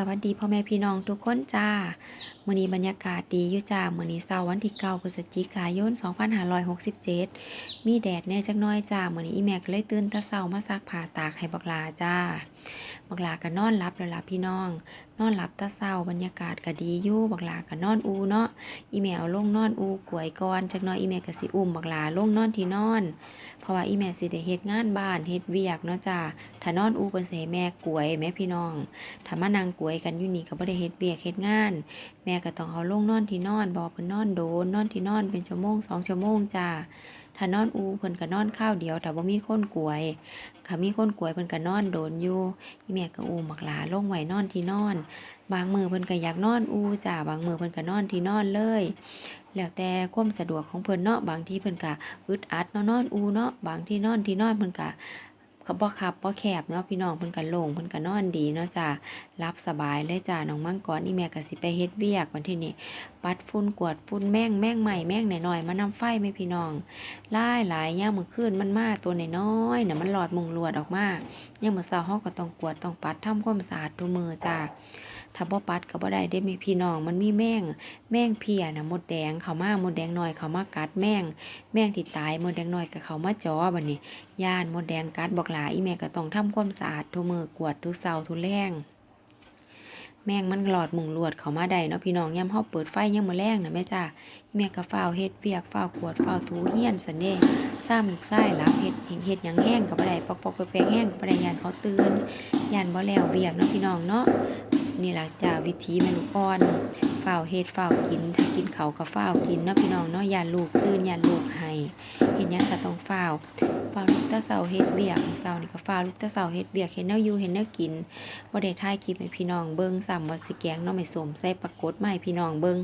สวัสดีพ่อแม่พี่น้องทุกคนจ้ามื้อนี้บรรยากาศดีอยู่จ้ามื้อนี้เช้าวันที่9พฤศจิกายน 2567 มีแดดแน่จักน้อยจ้ามื้อนี้อีแม่ก็เลยตื่นแต่เช้ามาซักผ้าตากให้บักลาจ้า บักลาก็นอนหลับแล้วล่ะพี่น้อง นอนหลับแต่เช้าบรรยากาศก็ดีอยู่บักลาก็นอนอูเนาะ อีแม่เอาลงนอนอูกวยก่อนจักน้อยอีแม่ก็สิอุ้มบักลาลงนอนที่นอน เพราะว่าอีแม่สิได้เฮ็ดงานบ้านเฮ็ดเวียกเนาะจ้า ถ้านอนอูเพิ่นสิให้แม่กวยแม่พี่น้อง ถ้ามานั่งกวยกันอยู่นี่ก็บ่ได้เฮ็ดเวียกเฮ็ดงาน แม่ก็ต้องเอาลงนอนที่นอนบ่เพิ่นนอนโดนนอนที่นอนเป็นชั่วโมงสองชั่วโมงจ้าถ้านอนอูเพิ่นก็นอนข้าวเดียวแต่บ่มีคนกวยถ้ามีคนกวยเพิ่นก็นอนโดนอยู่อีแม่ก็อูมักหลาลงไว้นอนที่นอน บางมือเพิ่นก็อยากนอนอูจ้าบางมือเพิ่นก็นอนที่นอนเลย แล้วแต่ความสะดวกของเพิ่นเนาะบางทีเพิ่นก็อึดอัดเนาะนอนอูเนาะบางที่นอนที่นอนเพิ่นก็ ขบ่คับบ่แคบเนาะพี่น้องเพิ่นก็โล่งเพิ่นก็นอนดีเนาะจ้ารับสบายเลยจ้าน้องมังกรนี่แม่ก็สิไปเฮ็ดเวียกวันที่นี่ปัดฝุ่นกวดฝุ่นแม่งแม่งใหม่แม่งหน่อยๆมานำไฟแม่พี่น้องหลายหลายยามมื้อคืนมันมากตัวน้อยๆน่ะมันหลอดมุงลวดออกมายามมื้อเช้าเฮาก็ต้องกวดต้องปัดทำความสะอาดทุกมือจ้าถ้าบ่ปัดก็บ่ได้เด้ม่พี่น้องมันมีแม่งแม่งเพียน่ะมดแดงเขามามดแดงหน้อยเขามากัดแม่ง แม่งที่ตายมดแดงหน้อยก็เขามาจอบัดนี้ย่านมดแดงกัดบอกหลาอีแม่ก็ต้องทำความสะอาดทุกมือกวดทุกเสาทุกแรง แม่งมันหลอดมุงลวดเขามาได้เนาะพี่น้องย่ำเฮาเปิดไฟย่ำมือแรงนะแม่จ้าแม่ก็ฝ้าเฮ็ดเปียกฝ้าวกวดฝ้าวถูเฮียนสันเด้ซ้ำลูกชายหลับเฮ็ดเฮ็ดหยังแห้งก็บ่ได้ปอกๆแปลกๆแห้งก็บ่ได้ยานเขาตื่นยานบ่แล้วเบียกเนาะพี่น้องเนาะนี่ล่ะจ้าวิธีแม่ลูกอ่อน ฝ้าเฮ็ดฝ้ากิน ถ้ากินเขาก็ฝ้ากินเนาะพี่น้องเนาะอย่าลูกตื่นอย่าลูกให้เฮ็ดหยังก็ต้องฝ้าวฝ้าลูกตาเสาเฮ็ดเบียกเสานี่ก็ฝ้าลูกตาเสาเฮ็ดเบียกเฮ็ดแนวอยู่เฮ็ดแนวกินบ่ได้ถ่ายคลิปให้พี่น้องเบิ่งซ้ำว่าสิแกงเนาะไม่สมใส่ปรากฏมาให้พี่น้องเบิ่ง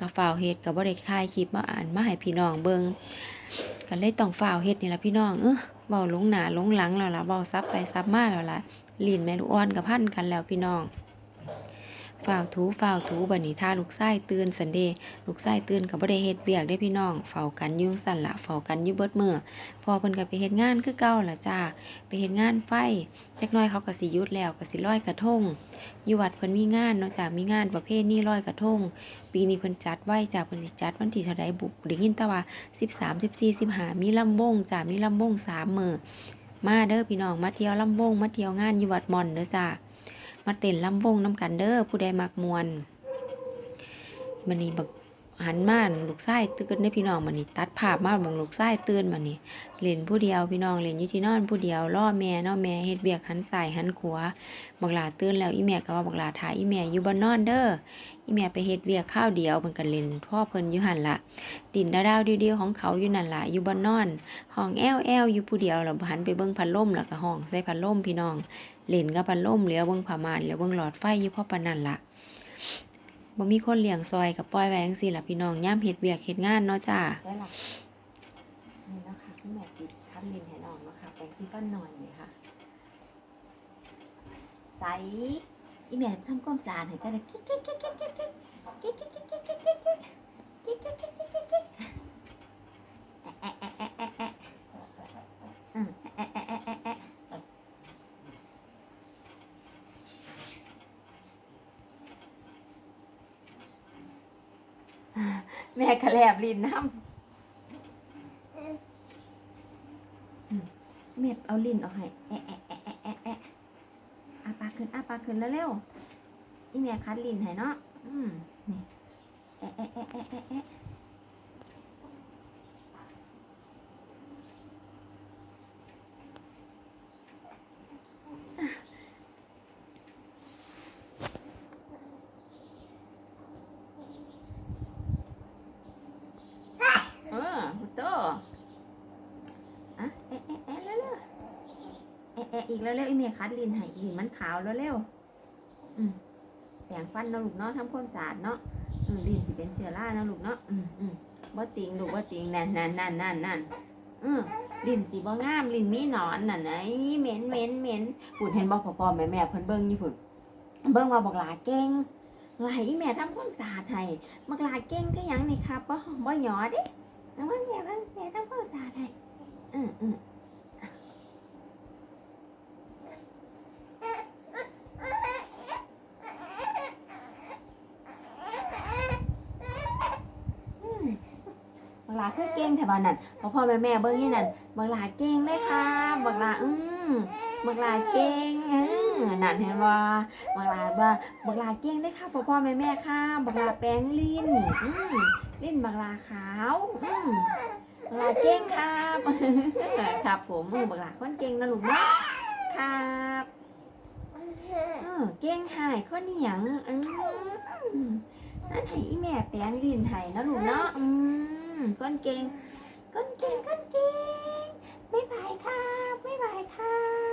ก็ฝ้าเฮ็ดก็บ่ได้ถ่ายคลิปมาอ่านมาให้พี่น้องเบิ่งก็เลยต้องฝ้าเฮ็ดนี่ล่ะพี่น้องเออเว้าลงหน้าลงหลังแล้วล่ะเว้าซับไปซับมาแล้วล่ะลิ้นแม่ลูกอ่อนก็พันกันแล้วพี่น้อง ฝ้าวถูฝ้าวถูบัดนี้ถ้าลูกไส้ตื่นสันเดลูกไส้ตื่นก็บ่ได้เฮ็ดเวียกได้พี่น้องเฝ้ากันอยู่สั่นละเฝ้ากันอยู่เบิดมื้อพอเพิ่นก็ไปเฮ็ดงานคือเก่าละจ้าไปเฮ็ดงานไฟจักน่อยเขาก็สิยุดแล้วก็สิลอยกระทงอยู่วัดเพิ่นมีงานนาะจ้ามีงานประเภทนี้ลอยกระทง ปีนี้เพิ่นจัดไว้จ้าเพิ่นสิจัดวันที่เท่าใดบุกได้ยินแต่ว่า 13 14 15มีลำวงจ้ามีลำวงสามมื้อมาเด้อพี่น้องมาเที่ยวลำวงมาเที่ยวงานอยู่วัดมอนเด้อจ้า มาเต้นลำวงน้ำกันเด้อผู้ใดมักมวนมันนี่บัก หันมาลูกไส้ตื่นได้พี่น้องมันนี่ตัดภาพมาบังลูกไส้ตื่นมันนี่เล่นผู้เดียวพี่น้องเล่นอยู่ที่นอนผู้เดียวล่อแม่เนาะแม่เฮ็ดเบียกหันสายหันขวาบักหลาตื่นแล้วอีแม่ก็ว่าบักหลาถ่ายอีแม่อยู่บนนอนเด้ออีแม่ไปเฮ็ดเบียกข้าวเดียวมันก็เล่นพ่อเพิ่นอยู่หันละดินดาวๆเดียวๆของเขาอยู่นั่นละอยู่บนนอนห้องแอวแอวอยู่ผู้เดียวแล้วหันไปเบิ่งพัดลมแล้วก็ห้องใส่พัดลมพี่น้องเล่นกับพัดลมเหลียวเบิ่งผ้าม่านเหลียวเบิ่งหลอดไฟอยู่พ่อปานนั่นล่ะ บ่มีคนเลี้ยงซอยกับปล่อยไว้จังซี่ล่ะพี่น้องย่ามเฮ็ดเวียกเฮ็ดงานเนาะจ้าใช่ล่ะนี่เนาะค่ะคุณแม่สิคัดลินให้น้องเนาะค่ะแปรงสีฟันหน่อยนี่ค่ะใสอีแม่ทำความสะอาดให้กันเลยกิ๊กกิ๊กกิ๊กกิ๊กกิ๊กกิ๊กกิ๊กกิ๊กกิ๊กกิ๊กกกิ๊กกิ๊กกิ๊กกิ๊กกิ๊กแอะแอะแอะแอะแอะอืมแอะแอะแอะแอะแอะ แม่ก็แลบลิ้นนำแม่เอาลิ้นออกให้แอะแอะแอะแอะแอะอาปากขึ้นอาปากขึ้นแล้วเร็วอีแม่คัดลิ้นให้เนาะอืมนี่แอะแอะแอะแอะแอะแอะ เออพุตโต อะแอะแอะแอะแล้วเร็วแอีกแล้วเร็วอีแม่คัดลินให้ลินมันขาวแล้วเร็วอืมแปรงฟันเนาะลูกเนาะทำความสะอาดเนาะอืมลินสิเป็นเชื้อราเนาะลูกเนาะอืมอืมบ่ติงลูกบ่ติงนั่นนั่นนั่นนั่นนั่นอืมลินสิบ่งามลินมีหนอนน่ะนะอีเหม็นเหม็นเหม็นพูดเห็นบ่พ่อๆแม่เพิ่นเบิ่งอยู่พุ่นเบิ่งว่าบักลาเก่งไหลแม่ทำความสะอาดให้มักลาเก่งก็ยังนี่ครับบ่บ่หยอเด้แล้วมันแม่นแม่ทำความสะอาดให้อืมอืม เลาคือเก่งแถวบ้านนั่นพ่อพ่อแม่แม่เบิ้งนี่นั่นบักหลาเก่งเลยค่ะบักหลาอืมบักหลาเก่งเออนั่นเห็นว่าบักหลาว่าบักหลาเก่งเลยค่ะพ่อพ่อแม่แม่ค่ะบักหลาแปลงลิ้นอืมลิ้นบักหลาขาวอืมบักหลาเก่งครับครับผมเบักหลาคนเก่งนะลูกเนาะครับเออเก่งหายคนเหนียงอืมนั่นให้อีแม่แปลงลิ้นให้นะลูกเนาะอืม ก้นเก่งก้นเก่งก้นเก่งบ๊ายบายครับบ๊ายบายครับ